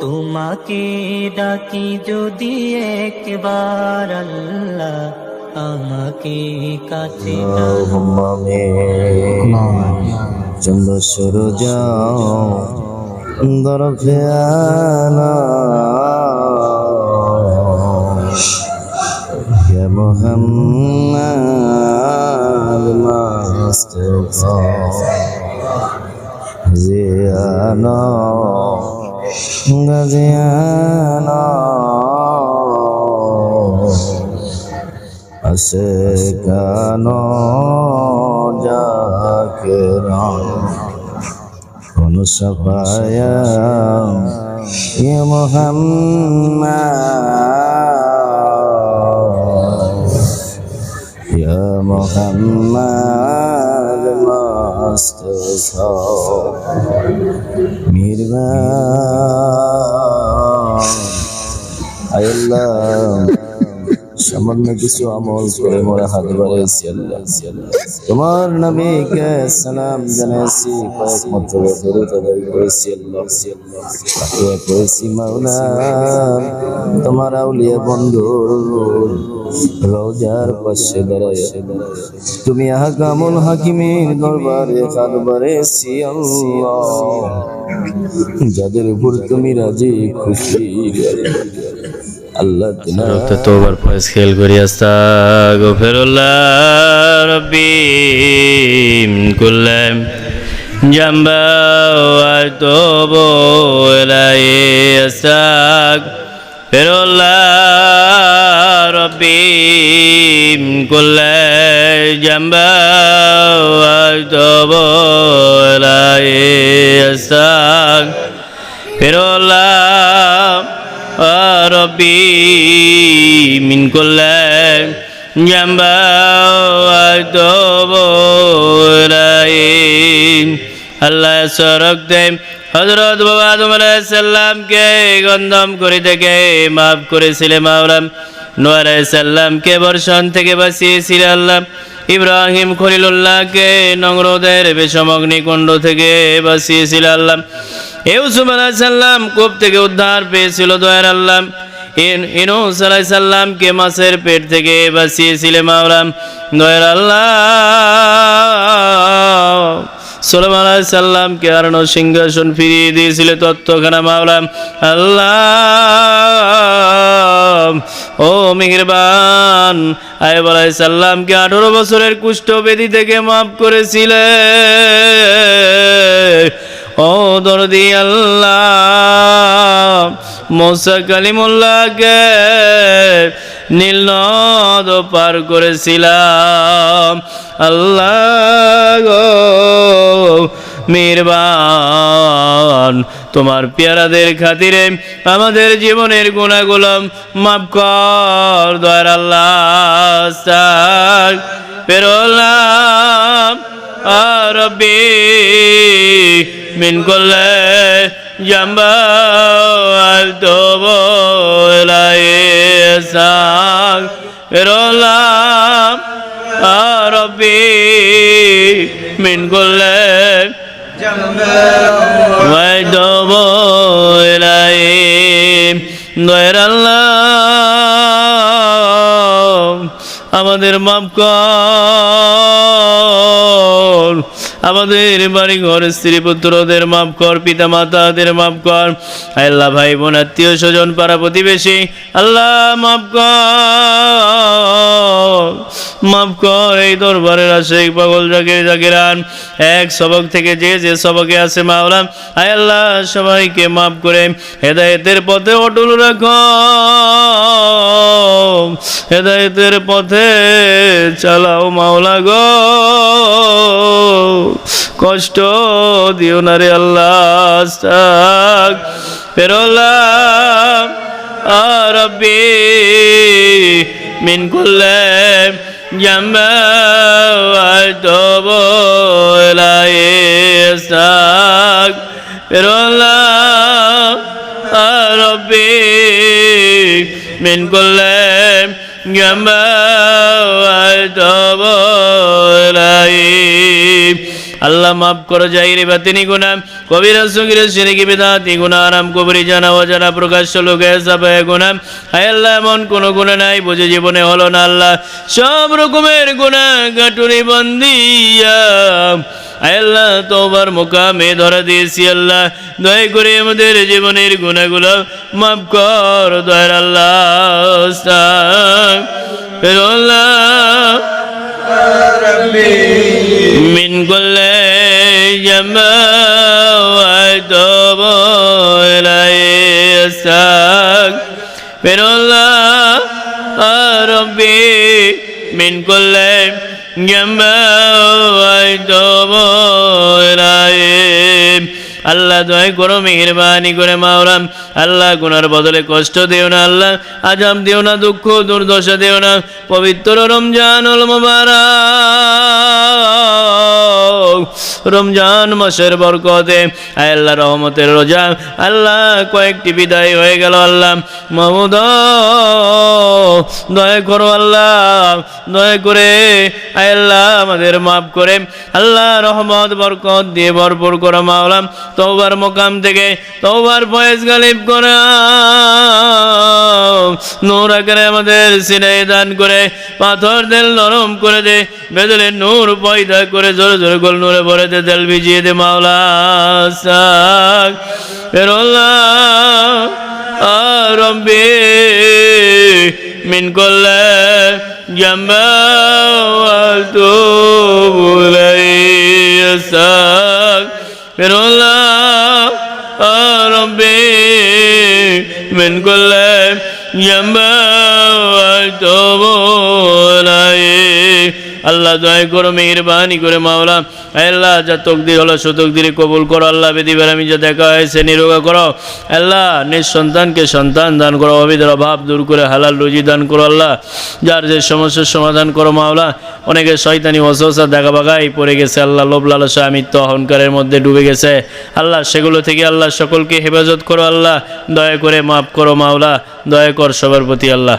তোমাকে ডাকি যদি একবার আল্লাহ আমাকে কাছে চন্দ্র সর যাও। গর্ভে মোহাম্মদ মাস্ত জিয়ানো। গাজিয়ানা আসে কেন যাকে কোন সফায়া ইয়ে মোহাম্মদ নির্বাণ। আল্লাহ। সামান্য কিছু আমল করে মোরা হাত বাড়াইছি আল্লাহ তোমার নামীকে সালাম জানাইছি কয়েক মাত্র বছরে তাদের করেছি আল্লাহ করেছি মাওলা। তোমার আউলিয়া বন্ধু রোজার পাশে দাঁড়ায়। তুমি আহকামুল হাকিমের দরবারে হাত বাড়াইছি, আল্লাহ। যাদের উপর তুমি রাজি, খুশি, আল্লাহ। তোমার রক্ত তোবার ফয়েজ খেল করি আস্তাগফিরুল্লাহ রব্বি কুল্লাম জাম্বা আতুবু ইলাইহি আস্তাগ ফিরুল্লাহ রব্বি কুল্লাম জাম্বা আতুবু ইলাইহি আস্তাগ ফিরুল্লাহ ربي من كل جنب وأتوب إليه আল্লাহ সরক দেব হজরত বাবা আদম আলাইসাল্লামকে গন্ধম করে থেকে মাফ করেছিলেন মাওলাম নোয়া আলাইসাল্লামকে বর্ষণ থেকে বাঁচিয়েছিল আল্লাহ ইব্রাহিম খলিলুল্লাহকে নংরদের বিষম অগ্নিকুণ্ড থেকে বাঁচিয়েছিল আল্লাহ। ইউসুফ আলাইসাল্লাম কূপ থেকে উদ্ধার পেয়েছিল দয়ার আল্লাহ। ইনুস আলাইসাল্লামকে মাছের পেট থেকে বাঁচিয়েছিলে মাওলাম দয়ার আল্লাহ। সোলাম আলাইসাল্লামকে আরণ সিংহাসন ফিরিয়ে দিয়েছিলে তত্ত্বখানা মাওলাম আল্লাহ। ও মেহেরবান, আয়ব আলাইসাল্লামকে আঠারো বছরের কুষ্ঠ বেদি থেকে মাফ করেছিলে। ও দরদি আল্লাহ, মোসা কালিমুল্লাহকে নীল নদ পার করেছিলাম। আল্লাহ গো মিরবান তোমার পেয়ারাদের খাতিরে আমাদের জীবনের গুণাগুলো মাফ কর, দয়ার আল্লাহ পেরোলাম রব্বি, মিন করলে জাম্বা আলতোব সাং পেরোলাম রব্বি, মিন করলে ويتوب إليه দয়ের আল্লাহ আমাদের মাপ কর আমাদের বাড়ি ঘর, স্ত্রী পুত্রদের মাফ কর, পিতা মাতাদের মাফ কর। আল্লাহ, ভাই বোন, আত্মীয় স্বজন, পাড়া প্রতিবেশী, আল্লাহ মাফ কর। মাফ কর এই দরবারের আশেখ পাগল জাকির জাকিরান। এক সবক থেকে যে যে সবকে আছে মাওলাম আয় আল্লাহ, সবাইকে মাফ করে হেদায়েতের পথে অটল রাখো। হেদায়তের পথে চালাও মাওলা গো। কষ্ট দিও না রে আল্লাহ পেরোলাম আর মিন করলে জাম্বা পেরোলাম আরবি من كل جنب وأتوب إليه আল্লাহ মাফ করো, জাহিরি বাতিনি গুনাহ। কবিরা সগিরা শিরকি বিদাতি গুনাহ আরাম কবরি জানা অজানা প্রকাশ্য লোকে সাফায় গুনাহ। হায় আল্লাহ, এমন কোনো গুনাহ নাই, বুঝে জীবনে হলো না আল্লাহ। সব রকমের গুনাহ গাটুরি বন্দিয়া। আল্লাহ তোবার মোকামে ধরা দিয়েছি আল্লাহ। দয়া করে আমাদের জীবনের গুণাগুলো মাফ কর, দয়ার আল্লাহ আল্লাহ। كل جماع وأتوب إليه أستغفر الله ربي من كل جماع وأتوب إليه আল্লাহ দয় করো মেহরবানি করে মাওলাম আল্লাহ গুনার বদলে কষ্ট দিও না আল্লাহ আজাম দিও না দুঃখ দুর্দশা দিও না পবিত্র রমজানুল মুবারক রমজান মাসের বরকতে। আল্লাহ রহমতের রোজা। আল্লাহ কয়েকটি বিদায় হয়ে গেল আল্লাহ। মাহমুদ, দয়া করো আল্লাহ। দয়া করে আল্লাহ আমাদের মাফ করে। আল্লাহ রহমত, বরকত দিয়ে ভরপুর করো মাওলাম তওবার মোকাম থেকে তওবার ফয়েজ গালিব করে। নূর আকারে আমাদের সিনাই দান করে পাথর দিল নরম করে দে বেদলে নূর পয়দা করে জোরে জোরে গোল নূরে ভরে দে তেল ভিজিয়ে দে মাওলা সাক ফেরোল্লাহ রব্বি মিন করলে জাম্বা وأتوب إليه أستغفر الله ربي من كل llamaba আল্লাহ দয়া করো, মেহরবানি করে মাওলা। আল্লাহ, যা তকদির হলো সুতকদিরে কবুল করো, আল্লাহ বেদি বেড়ামি যা দেখা হয়েছে নিরোগা করো। আল্লাহ নিঃসন্তানকে সন্তান দান করো অবিদের অভাব দূর করে হালাল রুজি দান করো, আল্লাহ। যার যে সমস্যার সমাধান করো, মাওলা, অনেকে শয়তানি অসহসা দেখা বাগাই পড়ে গেছে, আল্লাহ লোভ লালসা আমিত্ব অহংকারের মধ্যে ডুবে গেছে। আল্লাহ, সেগুলো থেকে আল্লাহ সকলকে হেফাজত করো, আল্লাহ। দয়া করে মাফ করো, মাওলা। দয়া কর সবার প্রতি, আল্লাহ।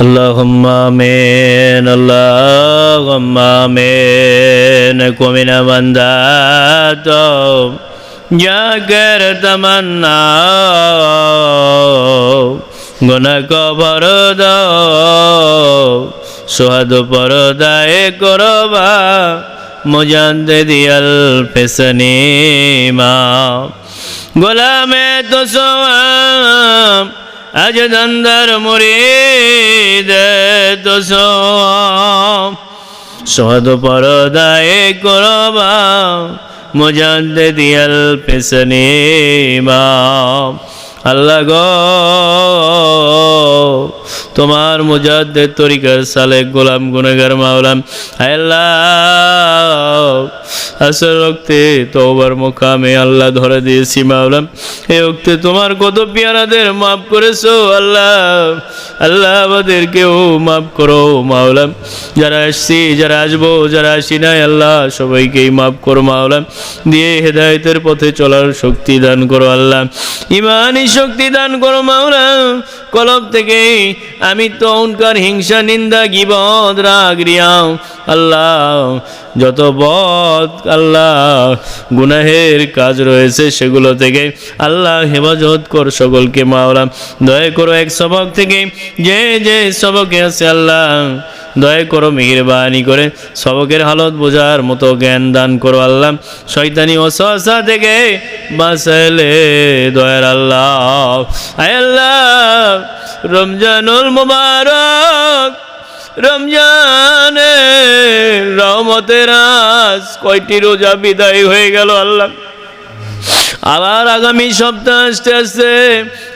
اللهم آمين اللهم آمين ومن من دعاته يا غير تمنا গুনা কবর দাও সোহাদ পরদায় করবা মুজান্দ দিয়াল পেসনি মা গোলামে তো সোয়াম আজ দন্দর মুরিদ দোষ সদ পরদায় করবা মুজান্দ দিয়াল পেসনি বা আল্লাহ গো তোমার মুজাদ্দের তরিকার সালে গোলাম গুনেগার মাওলাম আল্লাহ। রক্তে তোবার মোকামে আল্লাহ ধরে দিয়েছি মাওলাম এ রক্তে তোমার কত পেয়ারাদের মাফ করেছ আল্লাহ। আল্লাহ আমাদেরকেও মাফ করো মাওলাম যারা আসছি, যারা আসব, যারা আসি নাই, আল্লাহ সবাইকেই মাফ করো মাওলাম দিয়ে হেদায়তের পথে চলার শক্তি দান করো আল্লাহ। ইমানই শক্তি দান করো মাওলা কলব থেকে আমি তো উনকার হিংসা, নিন্দা, গিবদ, রাগ, রিয়াও। আল্লাহ, যত বদ, আল্লাহ, গুনাহের কাজ রয়েছে সেগুলো থেকে আল্লাহ হেফাজত কর সকলকে মাওলাম দয়া করো এক সবক থেকে, যে যে সবকে আছে আল্লাহ দয়া করো মেহরবানি করে সবকের হালত বোঝার মতো জ্ঞান দান করো আল্লাহ। শয়তানি অসহসা থেকে বাঁচালে দয়ার আল্লাহ। আয় আল্লাহ, রমজানুল মুবারক রমজানে রহমতের আজ কয়টি রোজা বিদায় হয়ে গেল আল্লাহ। আবার আগামী সপ্তাহ আসতে আসতে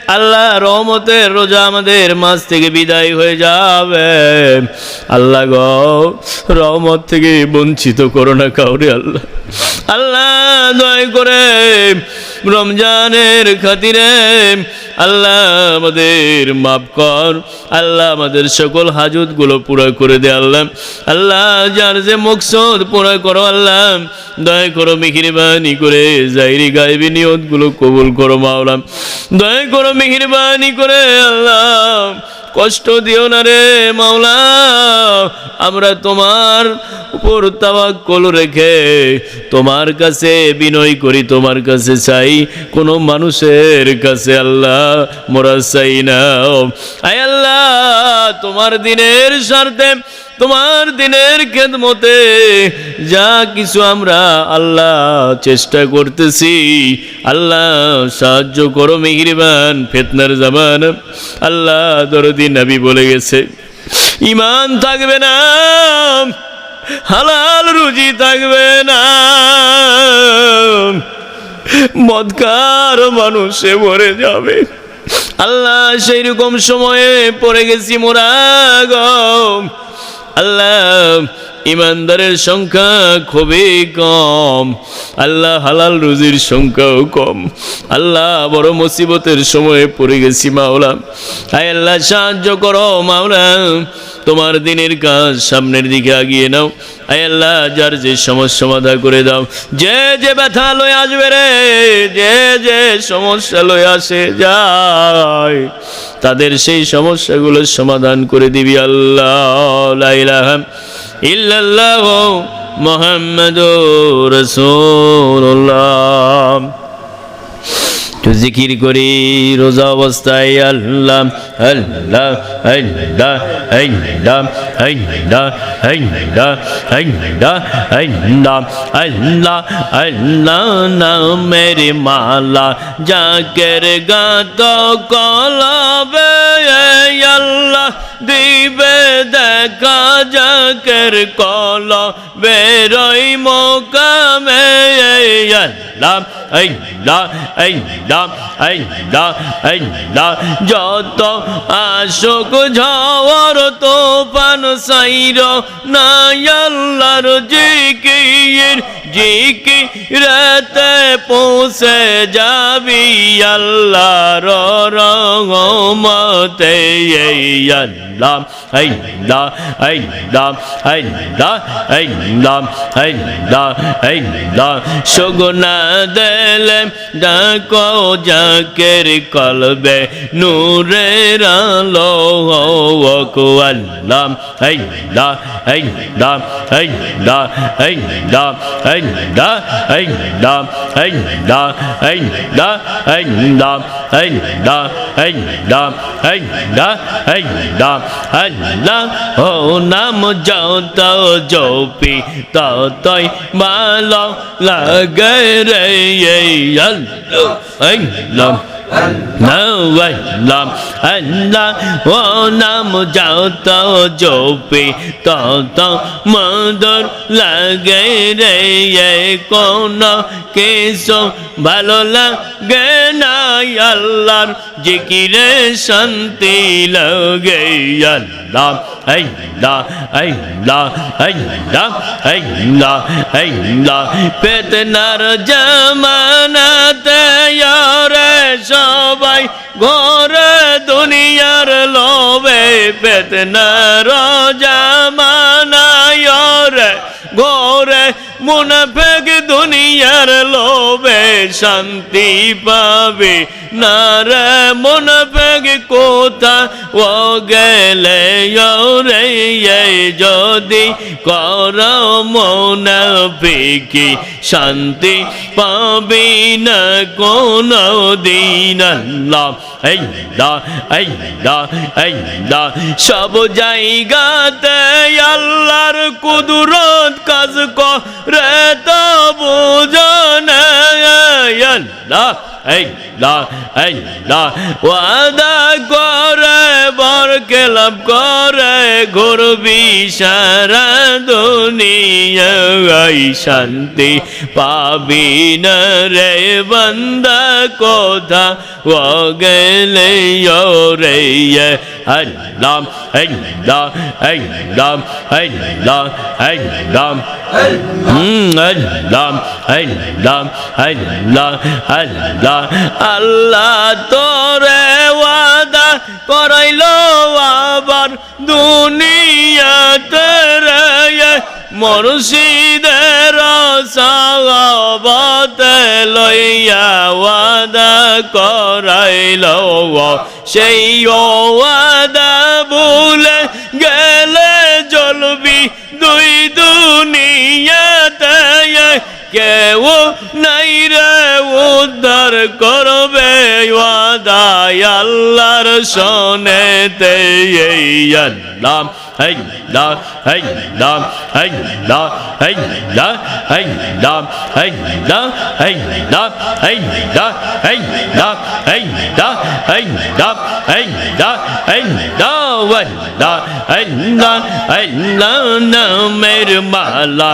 আল্লাহ রহমতের রোজা আমাদের মাছ থেকে বিদায় হয়ে যাবে। আল্লাহ গ, রহমত থেকে বঞ্চিত করো না কাউরে আল্লাহ। আল্লাহ দয় করে রমজানের খাতিরে আল্লাহ আমাদের মাফ কর। আল্লাহ আমাদের সকল হাজতগুলো পুরা করে দে আল্লাহ। আল্লাহ যার যে মকসদ পুরা করো আল্লাহ। দয়া করো মেহিরবানি করে জাইরি গাইবি নিয়তগুলো কবুল করো মাওলাম দয়া করো মেহিরবানি করে আল্লাহ, কষ্ট দিও না রে মাওলা। আমরা তোমার উপর তাওয়াক্কুল রেখে তোমার কাছে বিনয় করি, তোমার কাছে চাই। কোন মানুষের কাছে আল্লাহ মোরা চাই না। আয় আল্লাহ, তোমার দিনের স্বার্থে তোমার দিনের খেদমতে যা কিছু আমরা আল্লাহ চেষ্টা করতেছি, আল্লাহ সাহায্য করো মেহিরবান ফেতনার জামান। আল্লাহ দরদি নবী বলে গেছে ইমান থাকবে না, হালাল রুজি থাকবে না। মদকার মানুষে মরে যাবে। আল্লাহ সেই রকম সময়ে পড়ে গেছি মোরা গম আল্লাহ ইমানদারের সংখ্যা খুবই কম। আল্লাহ হালাল রুজির সংখ্যাও কম। আল্লাহ বড় মুসিবতের সময়ে পড়ে গেছি মাওলা। আয় আল্লাহ, সাহায্য করো মাওলা। তোমার দিনের কাজ সামনের দিকে আগিয়ে নাও। আয় আল্লাহ, যার যে সমস্যা সমাধান করে দাও। যে যে ব্যথা লয়ে আসবে রে, যে যে সমস্যা লয়ে আসে যায়, তাদের সেই সমস্যাগুলোর সমাধান করে দিবি আল্লাহ। লা ইলাহা তো জিকির করি, রোজা অবস্থায় আল্লাহ আল্লাহ আল্লাহ আল্লাহ আল্লাহ আল্লাহ আল্লাহ আল্লাহ আল্লাহ আল্লাহ মালা জাকের গাত কলাবে আল্লাহ। দিবে, দেখা জাকের কল বেরোই মোকামে। আল্লাহ আল্লাহ আল্লাহ আল্লাহ আল্লাহ যত আশোক ঝড়, তোফান, সাইর, নাই আল্লাহর জিকির, জিকিরতে পৌঁছে যাবি আল্লাহর thế nhân রহমতে আল্লাহ আল্লাহ আল্লাহ আল্লাহ আল্লাহ আল্লাহ আল্লাহ সগুনা দেলে ডাকো জাকের কলবে নূরের আলো ওকো আল্লাহ আল্লাহ আল্লাহ আল্লাহ আল্লাহ আল্লাহ আল্লাহ আল্লাহ আল্লাহ আল্লাহ আল্লাহ আল্লাহ আল্লাহ আল্লাহ আল্লাহ ও নাম যত জপি ততই ভালো লাগে রে আল্লাহ আল্লাহ। আল্লাহ আল্লাহ ও নাম যত জপি তত মধুর লাগে রে কোন কেসো ভালো লাগে না আল্লাহর জিকিরে শান্তি লাগে আল্লাহ আল্লাহ আল্লাহ আল্লাহ আল্লাহ আল্লাহ পেতনার জামানাতে রে সবাই ঘরে দুনিয়ার লোবে পেতনার জামানায় রে। ঘরে মুনাফেক দুনিয়ার লোবে শান্তি পাবে। না রে মুনাফেক কোথা ও গেলে রে যদি কর মুনাফিকি শান্তি পাবি না কোন দিন সব জায়গাতে আল্লাহর কুদরত কাজ করে তো বুঝনে আল্লাহ আল্লাহ আল্লাহ ওয়াদা করে বর কেলাম করে ঘুরবি সারা দুনিয়াই শান্তি পাবি না রে বন্দা, কোথা ও গেলে রে লাম এই লা এই লাম এই লা এই লাম আল্লাহ তোরে ওয়াদা করাইল আবার দুনিয়াতে রে মুর্শিদে সাহাবতে লইয়া ওয়াদা করাইল সেই ওয়াদা ভুলে গেলে জলবি দুই দুনিয়াতে। কেউ নাই রে উদ্ধার করবে ওয়াদায় আল্লাহর শোনেতে এই আল্লাহ আল্লাহ আল্লাহ আল্লাহ আল্লাহ আল্লাহ আল্লাহ আল্লাহ আল্লাহ আল্লাহ আল্লাহ আল্লাহ আল্লাহ আল্লাহ আল্লাহ আল্লাহ আল্লাহ নামের মালা